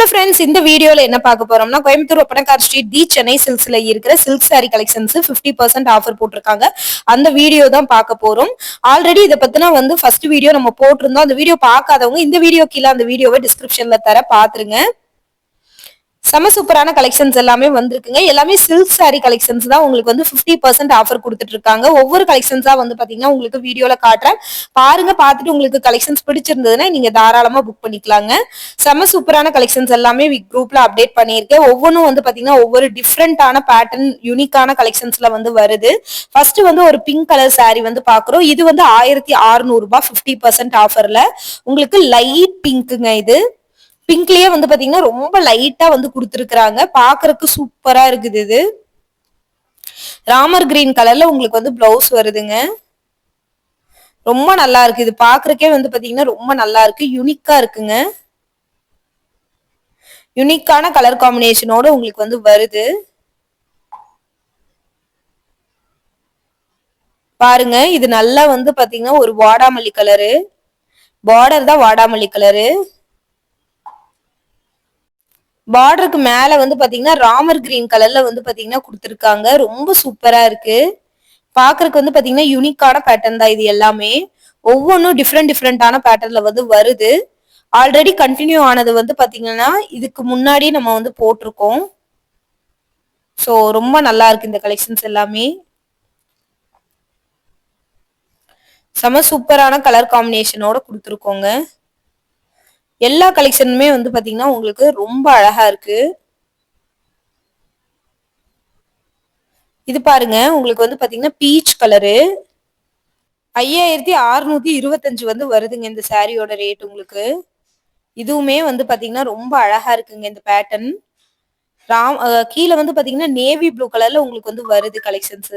Hello friends இந்த வீடியோல என்ன பார்க்க போறோம்னா கோயம்புத்தூர் ஒப்பனக்கார் ஸ்ட்ரீட் டி சென்னை சில்ஸ்ல இருக்கிற silk sari collections 50% percent offer போட்டிருக்காங்க. அந்த வீடியோ தான் பார்க்க போறோம். ஆல்ரெடி இதை பத்தினா வந்து ஃபர்ஸ்ட் வீடியோ நம்ம போட்டிருந்தோம். அந்த வீடியோ பார்க்காதவங்க இந்த வீடியோ கீழே அந்த வீடியோவை டிஸ்கிரிப்ஷன்ல தர பாத்துருங்க செம சூப்பரான கலெக்ஷன்ஸ் எல்லாமே வந்திருக்குங்க. எல்லாமே சில்க் சாரி கலெக்ஷன்ஸ் தான் உங்களுக்கு வந்து 50% பர்சன்ட் ஆஃபர் கொடுத்துட்டு இருக்காங்க ஒவ்வொரு கலெக்ஷன்ஸா வந்து பாத்தீங்கன்னா உங்களுக்கு வீடியோல காட்டுறேன். பாருங்க பார்த்துட்டு உங்களுக்கு கலெக்ஷன்ஸ் பிடிச்சிருந்ததுன்னா நீங்க தாராளமா புக் பண்ணிக்கலாங்க. செம சூப்பரான கலெக்ஷன்ஸ் எல்லாமே குரூப்ல அப்டேட் பண்ணியிருக்கேன். ஒவ்வொன்றும் வந்து பாத்தீங்கன்னா ஒவ்வொரு டிஃப்ரெண்டான பேட்டர்ன் யூனிக்கான கலெக்ஷன்ஸ்ல வந்து வருது. ஃபர்ஸ்ட் வந்து ஒரு பிங்க் கலர் சாரி வந்து பாக்குறோம். இது வந்து ஆயிரத்தி அறுநூறு ரூபாய் பிப்டி பர்சன்ட் ஆஃபர்ல உங்களுக்கு லைட் பிங்க்குங்க இது. பிங்க்லயே வந்து பாத்தீங்கன்னா ரொம்ப லைட்டா வந்து கொடுத்துருக்குறாங்க. பாக்குறதுக்கு சூப்பரா இருக்குது இது. ராமர் கிரீன் கலர்ல உங்களுக்கு வந்து பிளவுஸ் வருதுங்க. ரொம்ப நல்லா இருக்கு. இது பாக்குறக்கே வந்து பாத்தீங்கன்னா ரொம்ப நல்லா இருக்கு. யூனிக்கா இருக்குங்க. யூனிக்கான கலர் காம்பினேஷனோட உங்களுக்கு வந்து வருது. பாருங்க இது நல்லா வந்து பாத்தீங்கன்னா ஒரு வாடாமல்லி கலரு பார்டர் தான் வாடாமல்லி கலரு பார்டருக்கு மேல வந்து பாத்தீங்கன்னா ராமர் கிரீன் கலர்ல வந்து பாத்தீங்கன்னா கொடுத்துருக்காங்க. ரொம்ப சூப்பரா இருக்கு. பாக்குறதுக்கு வந்து பாத்தீங்கன்னா யூனிக்கான பேட்டர்ன் தான் இது எல்லாமே. ஒவ்வொன்றும் டிஃப்ரெண்ட் டிஃப்ரெண்டான பேட்டர்ன்ல வந்து வருது. ஆல்ரெடி கண்டினியூ ஆனது வந்து பாத்தீங்கன்னா இதுக்கு முன்னாடி நம்ம வந்து போட்டிருக்கோம். ஸோ ரொம்ப நல்லா இருக்கு இந்த கலெக்ஷன்ஸ் எல்லாமே. செம சூப்பரான கலர் காம்பினேஷனோட கொடுத்துருக்கோங்க. எல்லா கலெக்ஷனுமே வந்து பாத்தீங்கன்னா உங்களுக்கு ரொம்ப அழகா இருக்கு. இது பாருங்க உங்களுக்கு வந்து பாத்தீங்கன்னா பீச் கலரு ஐயாயிரத்தி அறுநூத்தி இருபத்தஞ்சு வந்து வருதுங்க இந்த சாரியோட ரேட் உங்களுக்கு. இதுவுமே வந்து பாத்தீங்கன்னா ரொம்ப அழகா இருக்குங்க இந்த பேட்டர்ன் ராம் கீழே வந்து பாத்தீங்கன்னா நேவி ப்ளூ கலர்ல உங்களுக்கு வந்து வருது கலெக்ஷன்ஸ்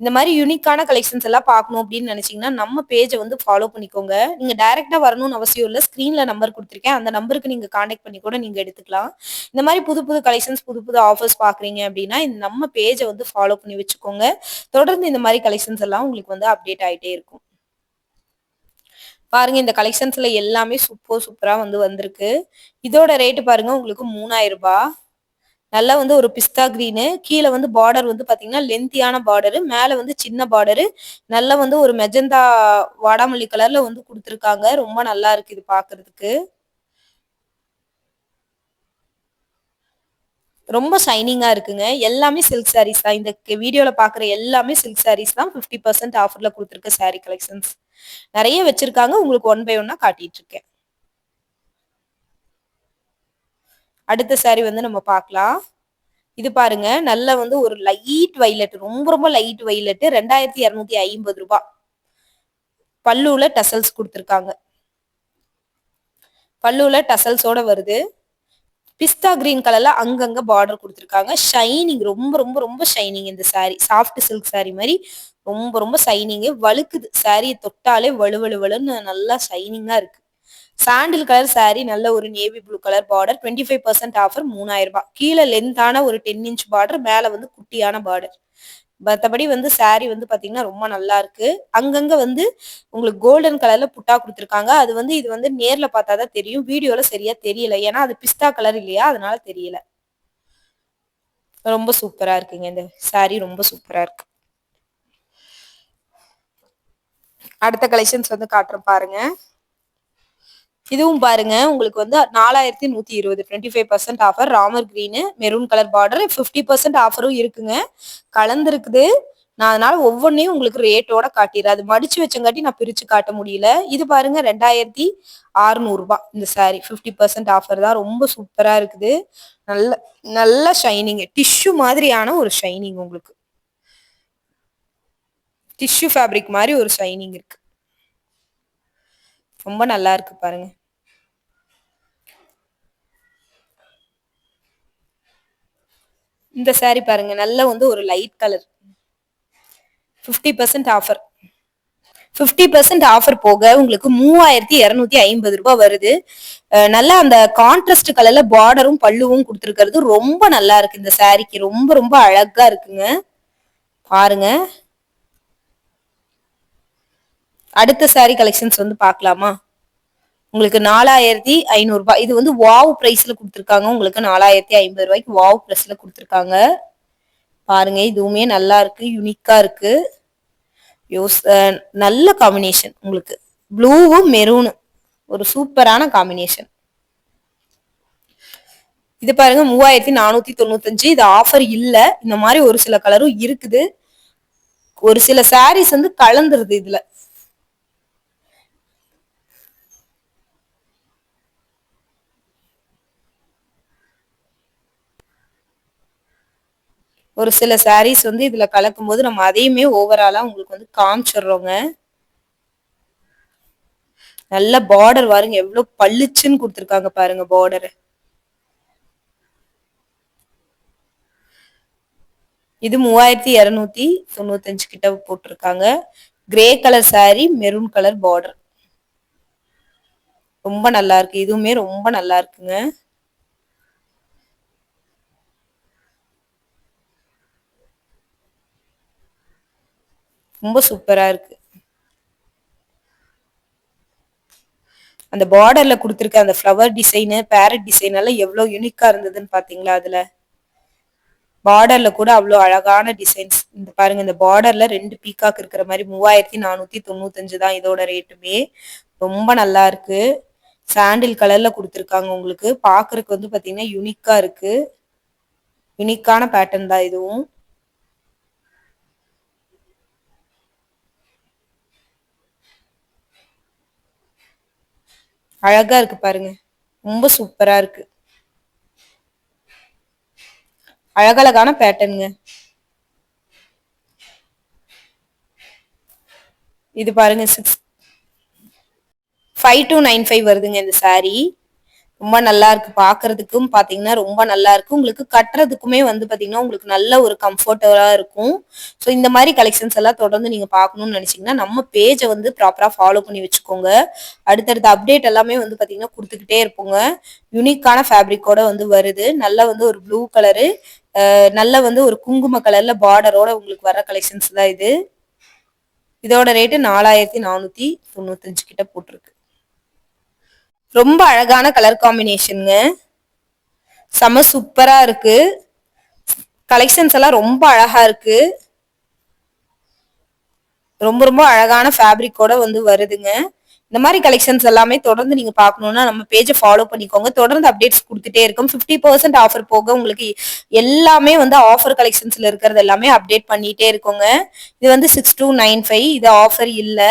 இந்த மாதிரி யூனிக்கான கலெக்ஷன்ஸ் எல்லாம் பார்க்கணும் அப்படின்னு நினைச்சீங்கன்னா நம்ம பேஜை வந்து ஃபாலோ பண்ணிக்கோங்க. நீங்க டைரக்டா வரணும்னு அவசியம் இல்லை. ஸ்கிரீன்ல நம்பர் கொடுத்துருக்கேன். அந்த நம்பருக்கு நீங்க கான்டாக்ட் பண்ணி கூட நீங்க எடுத்துக்கலாம். இந்த மாதிரி புது புது கலெக்ஷன்ஸ் புது புது ஆஃபர்ஸ் பாக்குறீங்க அப்படின்னா இந்த நம்ம பேஜை வந்து ஃபாலோ பண்ணி வச்சுக்கோங்க. தொடர்ந்து இந்த மாதிரி கலெக்ஷன்ஸ் எல்லாம் உங்களுக்கு வந்து அப்டேட் ஆகிட்டே இருக்கும். பாருங்க இந்த கலெக்ஷன்ஸ்ல எல்லாமே சூப்பர் சூப்பரா வந்து வந்திருக்கு. இதோட ரேட்டு பாருங்க உங்களுக்கு மூணாயிரம் ரூபாய். நல்லா வந்து ஒரு பிஸ்தா கிரீனு கீழே வந்து பார்டர் வந்து பார்த்தீங்கன்னா லென்த்தியான பார்டரு மேலே வந்து சின்ன பார்டரு நல்லா வந்து ஒரு மெஜந்தா வாடாமல்லி கலரில் வந்து கொடுத்துருக்காங்க. ரொம்ப நல்லா இருக்கு இது பார்க்கறதுக்கு ரொம்ப ஷைனிங்காக இருக்குங்க. எல்லாமே சில்க் சாரீஸ் தான். இந்த வீடியோவில் பார்க்குற எல்லாமே சில்க் சாரீஸ் தான். ஃபிஃப்டி பர்சன்ட் ஆஃபரில் கொடுத்துருக்க சாரீ கலெக்ஷன்ஸ் நிறைய வச்சுருக்காங்க. உங்களுக்கு ஒன் பை ஒன்னாக காட்டிகிட்ருக்கேன் அடுத்த சாரி வந்து நம்ம பார்க்கலாம். இது பாருங்க நல்ல வந்து ஒரு லைட் வைலட் ரொம்ப ரொம்ப லைட் வைலட் ரெண்டாயிரத்தி இரநூத்தி ஐம்பது ரூபாய் பல்லுல டசல்ஸ் கொடுத்துருக்காங்க. பல்லுல டசல்ஸோட வருது. பிஸ்தா கிரீன் கலர்ல அங்கங்க பார்டர் கொடுத்துருக்காங்க. ஷைனிங் ரொம்ப ரொம்ப ரொம்ப ஷைனிங் இந்த சாரி சாஃப்ட் சில்க் சாரி மாதிரி ரொம்ப ரொம்ப ஷைனிங் வழுக்குது. சாரியை தொட்டாலே வலுவலுவலுன்னு நல்லா ஷைனிங்கா இருக்கு. சாண்டில் கலர் சாரி நல்ல ஒரு navy blue colour border twenty five percent offer மூணாயிரம் ரூபாய். கீழே லென்த்தான ஒரு டென் இன்ச் பார்டர் மேலே வந்து குட்டியான பார்டர் மற்றபடி வந்து சாரி வந்து பார்த்தீங்கன்னா ரொம்ப நல்லா இருக்கு. அங்கங்க வந்து உங்களுக்கு கோல்டன் கலர்ல புட்டா கொடுத்துருக்காங்க. அது வந்து இது வந்து நேர்ல பார்த்தாதான் தெரியும். வீடியோல சரியா தெரியல. ஏன்னா அது பிஸ்தா கலர் இல்லையா? அதனால தெரியல. ரொம்ப சூப்பரா இருக்குங்க இந்த சாரி ரொம்ப சூப்பரா இருக்கு. அடுத்த கலெக்ஷன்ஸ் வந்து காட்டுறேன் பாருங்க. இதுவும் பாருங்க உங்களுக்கு வந்து நாலாயிரத்தி நூத்தி இருபது twenty five percent offer Ramar green maroon colour border fifty percent ஆஃபரும் இருக்குங்க. கலந்துருக்குது. நான் அதனால ஒவ்வொன்றையும் உங்களுக்கு ரேட்டோட காட்டிடுறேன். அது மடிச்சு வச்சங்காட்டி நான் பிரிச்சு காட்ட முடியல. இது பாருங்க ரெண்டாயிரத்தி அறுநூறுபா இந்த சாரி ஃபிஃப்டி பர்சன்ட் ஆஃபர் தான். ரொம்ப சூப்பரா இருக்குது. நல்ல நல்ல ஷைனிங் டிஷ்யூ மாதிரியான ஒரு ஷைனிங் உங்களுக்கு. டிஷ்யூ ஃபேப்ரிக் மாதிரி ஒரு ஷைனிங் இருக்கு. ரொம்ப நல்லா இருக்கு பாருங்க. இந்த சாரி பாருங்க நல்ல வந்து ஒரு light colour fifty percent offer fifty percent offer போக உங்களுக்கு மூவாயிரத்தி இரநூத்தி ஐம்பது ரூபாய் வருது. நல்லா அந்த கான்ட்ராஸ்ட் கலர்ல பார்டரும் பல்லுவும் கொடுத்துருக்கிறது. ரொம்ப நல்லா இருக்கு இந்த சாரிக்கு ரொம்ப ரொம்ப அழகா இருக்குங்க. பாருங்க. அடுத்த சாரி கலெக்ஷன்ஸ் வந்து பார்க்கலாமா? உங்களுக்கு நாலாயிரத்தி ஐநூறுபாய் இது வந்து வாவ் ப்ரைஸ்ல கொடுத்துருக்காங்க. உங்களுக்கு நாலாயிரத்தி ஐம்பது ரூபாய்க்கு வாவ் ப்ரைஸ்ல கொடுத்துருக்காங்க. பாருங்க இதுவுமே நல்லா இருக்கு யூனிக்கா இருக்கு. யோஸ் நல்ல காம்பினேஷன் உங்களுக்கு. ப்ளூவும் மெரூனும் ஒரு சூப்பரான காம்பினேஷன் இது பாருங்க மூவாயிரத்தி நானூத்தி தொண்ணூத்தஞ்சு. இது ஆஃபர் இல்ல. இந்த மாதிரி ஒரு சில கலரும் இருக்குது. ஒரு சில சாரீஸ் வந்து கலந்துருது இதுல. ஒரு சில சாரீஸ் வந்து இதுல கலக்கும் போது நம்ம அதையுமே ஓவராலா உங்களுக்கு வந்து காமிச்சிடுறோங்க. நல்ல பார்டர் வாருங்க எவ்வளவு பளிச்சுன்னு கொடுத்துருக்காங்க பாருங்க பார்டர் இது மூவாயிரத்தி இருநூத்தி தொண்ணூத்தஞ்சு கிட்ட போட்டிருக்காங்க. Grey colour sari maroon colour border ரொம்ப நல்லா இருக்கு. இதுவுமே ரொம்ப நல்லா இருக்குங்க. ரொம்ப சூப்பரா இருக்கு. அந்த பார்டர்ல கொடுத்துருக்க அந்த ஃப்ளவர் டிசைனு பேரட் டிசைன் எல்லாம் எவ்வளோ யூனிக்கா இருந்ததுன்னு பாத்தீங்களா அதுல? பார்டர்ல கூட அவ்வளோ அழகான டிசைன்ஸ் இந்த பாருங்க இந்த பார்டர்ல ரெண்டு பீக்காக் இருக்கிற மாதிரி மூவாயிரத்தி நானூத்தி தொண்ணூத்தஞ்சு தான் இதோட ரேட்டுமே ரொம்ப நல்லா இருக்கு. சாண்டில் கலர்ல கொடுத்துருக்காங்க உங்களுக்கு. பாக்குறதுக்கு வந்து பாத்தீங்கன்னா யூனிக்கா இருக்கு. யூனிக்கான பேட்டர்ன் தான் இதுவும். அழகா இருக்கு பாருங்க. ரொம்ப சூப்பரா இருக்கு. அழகழகான பேட்டர்னுங்க இது பாருங்க six five two nine five வருதுங்க இந்த சாரீ ரொம்ப நல்லா இருக்கு. பாக்குறதுக்கும் பாத்தீங்கன்னா ரொம்ப நல்லா இருக்கு. உங்களுக்கு கட்டுறதுக்குமே வந்து பாத்தீங்கன்னா உங்களுக்கு நல்ல ஒரு கம்ஃபர்டபுளா இருக்கும். ஸோ இந்த மாதிரி கலெக்ஷன்ஸ் எல்லாம் தொடர்ந்து நீங்க பாக்கணும்னு நினைச்சீங்கன்னா நம்ம பேஜை வந்து ப்ராப்பரா ஃபாலோ பண்ணி வச்சுக்கோங்க. அடுத்தடுத்த அப்டேட் எல்லாமே வந்து பாத்தீங்கன்னா கொடுத்துக்கிட்டே இருப்போங்க. யூனிக்கான ஃபேப்ரிக்கோட வந்து வருது. நல்லா வந்து ஒரு ப்ளூ கலரு நல்ல வந்து ஒரு குங்கும கலர்ல பார்டரோட உங்களுக்கு வர கலெக்ஷன்ஸ் தான் இது. இதோட ரேட்டு நாலாயிரத்தி நானூத்தி தொண்ணூத்தஞ்சு கிட்ட போட்டிருக்கு. ரொம்ப அழகான கலர் காம்பினேஷனுங்க செம சூப்பரா இருக்கு. கலெக்ஷன்ஸ் எல்லாம் ரொம்ப அழகா இருக்கு. ரொம்ப ரொம்ப அழகான ஃபேப்ரிக்கோட வந்து வருதுங்க. இந்த மாதிரி கலெக்ஷன்ஸ் எல்லாமே தொடர்ந்து நீங்க பாக்கணும்னா நம்ம பேஜை ஃபாலோ பண்ணிக்கோங்க. தொடர்ந்து அப்டேட்ஸ் கொடுத்துட்டே இருக்கும். ஃபிஃப்டி பர்சன்ட் ஆஃபர் போக உங்களுக்கு எல்லாமே வந்து ஆஃபர் கலெக்ஷன்ஸ்ல இருக்கிறது எல்லாமே அப்டேட் பண்ணிட்டே இருக்கோங்க. இது வந்து சிக்ஸ் டூ நைன் ஃபைவ் இது ஆஃபர் இல்லை.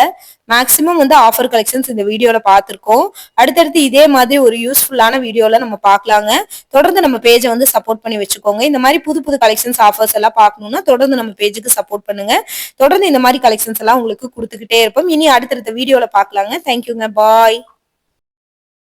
மேக்ஸிமம் வந்து ஆஃபர் கலெக்ஷன்ஸ் இந்த வீடியோவில் பார்த்துருக்கோம். அடுத்தடுத்து இதே மாதிரி ஒரு யூஸ்ஃபுல்லான வீடியோவில் நம்ம பார்க்கலாங்க. தொடர்ந்து நம்ம பேஜை வந்து சப்போர்ட் பண்ணி வச்சுக்கோங்க. இந்த மாதிரி புது புது கலெக்ஷன்ஸ் ஆஃபர்ஸ் எல்லாம் பார்க்கணும்னா தொடர்ந்து நம்ம பேஜுக்கு சப்போர்ட் பண்ணுங்க. தொடர்ந்து இந்த மாதிரி கலெக்ஷன்ஸ் எல்லாம் உங்களுக்கு கொடுத்துக்கிட்டே இருப்போம். இனி அடுத்தடுத்த வீடியோவில் பார்க்கலாங்க. தேங்க்யூங்க பாய்